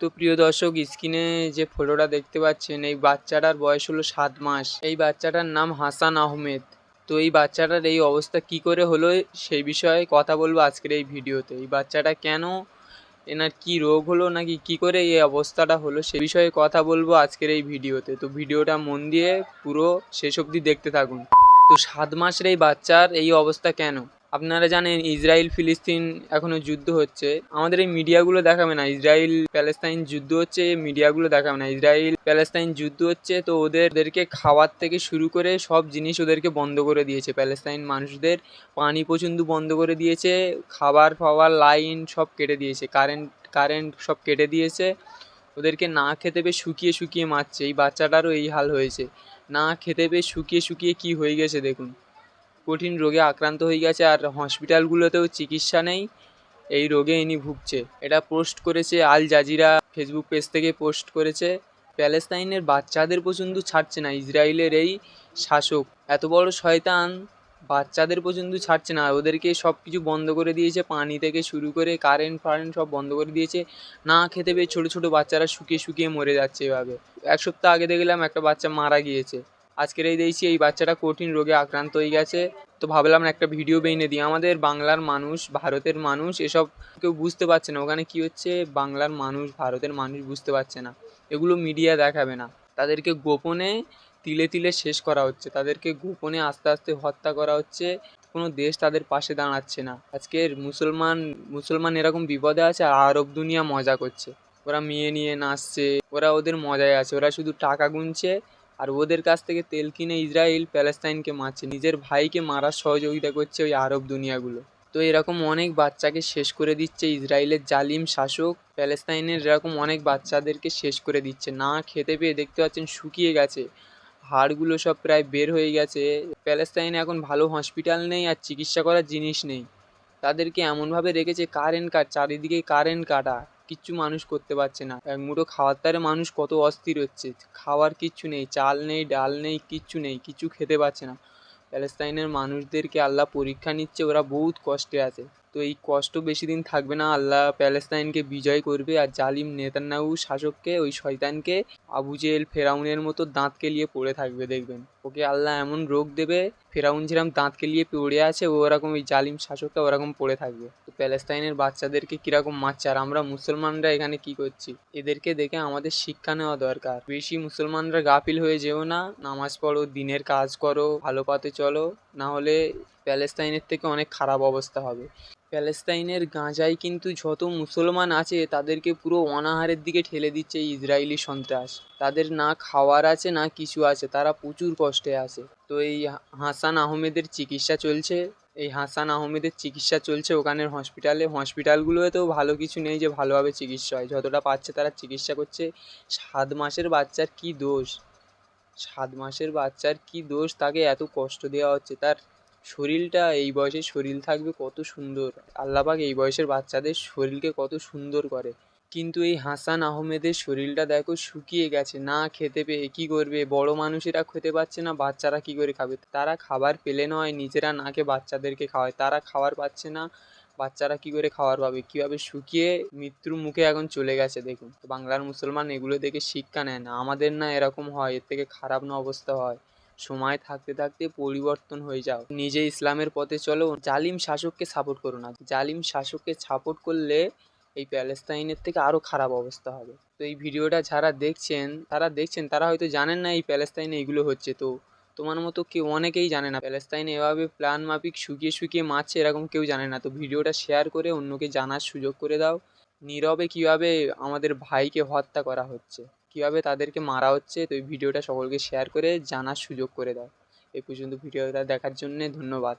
তো প্রিয় দর্শক, স্ক্রিনে যে ফটোটা দেখতে পাচ্ছেন, এই বাচ্চাটার বয়স হলো সাত মাস। এই বাচ্চাটার নাম হাসান আহমেদ। তো এই বাচ্চাটার এই অবস্থা কি করে হলো, সেই বিষয়ে কথা বলব আজকের এই ভিডিওতে। এই বাচ্চাটা কেন, এনার কি রোগ হলো, নাকি কি করে এই অবস্থাটা হলো, সে বিষয়ে কথা বলব আজকের এই ভিডিওতে। তো ভিডিওটা মন দিয়ে পুরো শেষ অবধি দেখতে থাকুন। তো সাত মাসের এই বাচ্চার এই অবস্থা কেন? আপনারা জানেন ইসরায়েল ফিলিস্তিন এখনও যুদ্ধ হচ্ছে। আমাদের এই মিডিয়াগুলো দেখাবে না। ইসরায়েল প্যালেস্তাইন যুদ্ধ হচ্ছে মিডিয়াগুলো দেখাবে না। ইসরায়েল প্যালেস্তাইন যুদ্ধ হচ্ছে, তো ওদের ওদেরকে খাওয়ার থেকে শুরু করে সব জিনিস ওদেরকে বন্ধ করে দিয়েছে। প্যালেস্তাইন মানুষদের পানি পর্যন্ত বন্ধ করে দিয়েছে, খাবার ফাওয়ার লাইন সব কেটে দিয়েছে, কারেন্ট কারেন্ট সব কেটে দিয়েছে। ওদেরকে না খেতে পেয়ে শুকিয়ে শুকিয়ে মারছে। এই বাচ্চাটারও এই হাল হয়েছে। না খেতে পেয়ে শুকিয়ে শুকিয়ে কি হয়ে গেছে দেখুন। কঠিন রোগে আক্রান্ত হয়ে গেছে আর হসপিটালগুলোতেও চিকিৎসা নেই। এই রোগে ইনি ভুগছে। এটা পোস্ট করেছে আল জাজিরা ফেসবুক পেজ থেকে পোস্ট করেছে। প্যালেস্তাইনের বাচ্চাদের পর্যন্ত ছাড়ছে না, ইসরায়েলের এই শাসক। এত বড় শয়তান বাচ্চাদের পর্যন্ত ছাড়ছে না। ওদেরকে সব কিছু বন্ধ করে দিয়েছে, পানি থেকে শুরু করে কারেন্ট ফারেন্ট সব বন্ধ করে দিয়েছে। না খেতে পেয়ে ছোটো ছোটো বাচ্চারা শুকিয়ে শুকিয়ে মরে যাচ্ছে এভাবে। এক সপ্তাহ আগে দেখলাম একটা বাচ্চা মারা গিয়েছে। আজকের এই দেখছি এই বাচ্চাটা কঠিন রোগে আক্রান্ত হয়ে গেছে। তো ভাবলাম একটা ভিডিও বেইনে দিই। আমাদের বাংলার মানুষ, ভারতের মানুষ, এসব কেউ বুঝতে পারছে না। ওখানে কি হচ্ছে? বাংলার মানুষ, ভারতের মানুষ বুঝতে পারছে না। এগুলো মিডিয়া দেখাবে না। তাদেরকে গোপনে তিলে তিলে শেষ করা হচ্ছে। তাদেরকে গোপনে আস্তে আস্তে হত্যা করা হচ্ছে। কোনো দেশ তাদের পাশে দাঁড়াচ্ছে না। আজকের মুসলমান মুসলমান এরকম বিপদে আছে আর আরব দুনিয়া মজা করছে। ওরা মেয়ে নিয়ে নাচছে, ওরা ওদের মজায় আছে। ওরা শুধু টাকা গুনছে আর ওদের কাছ থেকে তেল কিনে ইসরায়েল প্যালেস্তাইনকে মারছে। নিজের ভাইকে মারার সহযোগিতা করছে ওই আরব দুনিয়াগুলো। তো এরকম অনেক বাচ্চাকে শেষ করে দিচ্ছে ইসরায়েলের জালিম শাসক। প্যালেস্তাইনের এরকম অনেক বাচ্চাদেরকে শেষ করে দিচ্ছে। না খেতে পেয়ে দেখতে পাচ্ছেন শুকিয়ে গেছে। হাড়গুলো সব প্রায় বের হয়ে গেছে। প্যালেস্তাইনে এখন ভালো হসপিটাল নেই আর চিকিৎসা করার জিনিস নেই। তাদেরকে এমনভাবে রেখেছে কারেন্ট কাট চারিদিকে কারেন্ট কাটা। কিচ্ছু মানুষ করতে পারছে না। এক মুঠো খাওয়ার তারে মানুষ কত অস্থির হচ্ছে। খাওয়ার কিচ্ছু নেই, চাল নেই, ডাল নেই কিচ্ছু নেই, কিছু খেতে পারছে না। প্যালেস্তাইনের মানুষদেরকে আল্লাহ পরীক্ষা নিচ্ছে, ওরা বহুত কষ্টে আছে। তো এই কষ্ট বেশি দিন থাকবে না, আল্লাহ প্যালেস্তাইনকে বিজয় করবে আর জালিম নেতান্নাহু শাসককে, ওই শয়তানকে আবু জেল ফেরাউনের মতো দাঁত কেলিয়ে পড়ে থাকবে দেখবেন। ওকে আল্লাহ এমন রোগ দেবে, ফেরাউন যেরকম দাঁত কেলিয়ে পড়ে আছে, ও ওরকম ওই জালিম শাসকটা ওরকম পড়ে থাকবে। তো প্যালেস্তাইনের বাচ্চাদেরকে কীরকম মারছে আর আমরা মুসলমানরা এখানে কি করছি? এদেরকে দেখে আমাদের শিক্ষা নেওয়া দরকার। বেশি মুসলমানরা গাফিল হয়ে যেও না, নামাজ পড়ো, দিনের কাজ করো, ভালো পাতে চলো। না হলে প্যালেস্তাইনের থেকে অনেক খারাপ অবস্থা হবে। প্যালেস্তাইনের গাঁজায় কিন্তু যত মুসলমান আছে, তাদেরকে পুরো অনাহারের দিকে ঠেলে দিচ্ছে ইসরায়েলি সন্ত্রাস। তাদের না খাওয়ার আছে, না কিছু আছে, তারা প্রচুর কষ্টে আছে। তো এই হাসান আহমেদের চিকিৎসা চলছে, এই হাসান আহমেদের চিকিৎসা চলছে ওখানের হসপিটালে হসপিটালগুলোতেও ভালো কিছু নেই যে ভালোভাবে চিকিৎসা হয়। যতটা পাচ্ছে তারা চিকিৎসা করছে। সাত মাসের বাচ্চার কি দোষ? সাত মাসের বাচ্চার কি দোষ? তাকে এত কষ্ট দেওয়া হচ্ছে। তার শরীরটা, এই বয়সে শরীর থাকবে কত সুন্দর। আল্লাপাক এই বয়সের বাচ্চাদের শরীরকে কত সুন্দর করে। কিন্তু এই হাসান আহমেদের শরীরটা দেখো শুকিয়ে গেছে, না খেতে পেয়ে। কী করবে? বড় মানুষেরা খেতে পাচ্ছে না, বাচ্চারা কী করে খাবে? তারা খাবার পেলে নয়, নিজেরা না খেয়ে বাচ্চাদেরকে খাওয়ায়। তারা খাবার পাচ্ছে না বাচ্চারা কী করে খাবার পাবে? কীভাবে শুকিয়ে মৃত্যুর মুখে এখন চলে গেছে? দেখুন বাংলার মুসলমান এগুলো দেখে শিক্ষা নেয় না। আমাদের না এরকম হয়, এর থেকে খারাপ না অবস্থা হয়। সময় থাকতে থাকতে পরিবর্তন হয়ে যাও। নিজে ইসলামের পথে চলো, জালিম শাসককে সাপোর্ট করো না। জালিম শাসককে সাপোর্ট করলে এই প্যালেস্তাইনের থেকে আরও খারাপ অবস্থা হবে। তো এই ভিডিওটা যারা দেখছেন, তারা দেখছেন, তারা হয়তো জানেন না এই প্যালেস্তাইনে এগুলো হচ্ছে। তো তোমার মতো কেউ অনেকেই জানে না। প্যালেস্তাইন এভাবে প্ল্যান মাফিক শুকিয়ে শুকিয়ে মারছে এরকম কেউ জানে না। তো ভিডিওটা শেয়ার করে অন্যকে জানার সুযোগ করে দাও। নীরবে কীভাবে আমাদের ভাইকে হত্যা করা হচ্ছে, কীভাবে তাদেরকে মারা হচ্ছে, তো এই ভিডিওটা সকলকে শেয়ার করে জানার সুযোগ করে দাও। এই পর্যন্ত ভিডিওটা দেখার জন্যে ধন্যবাদ।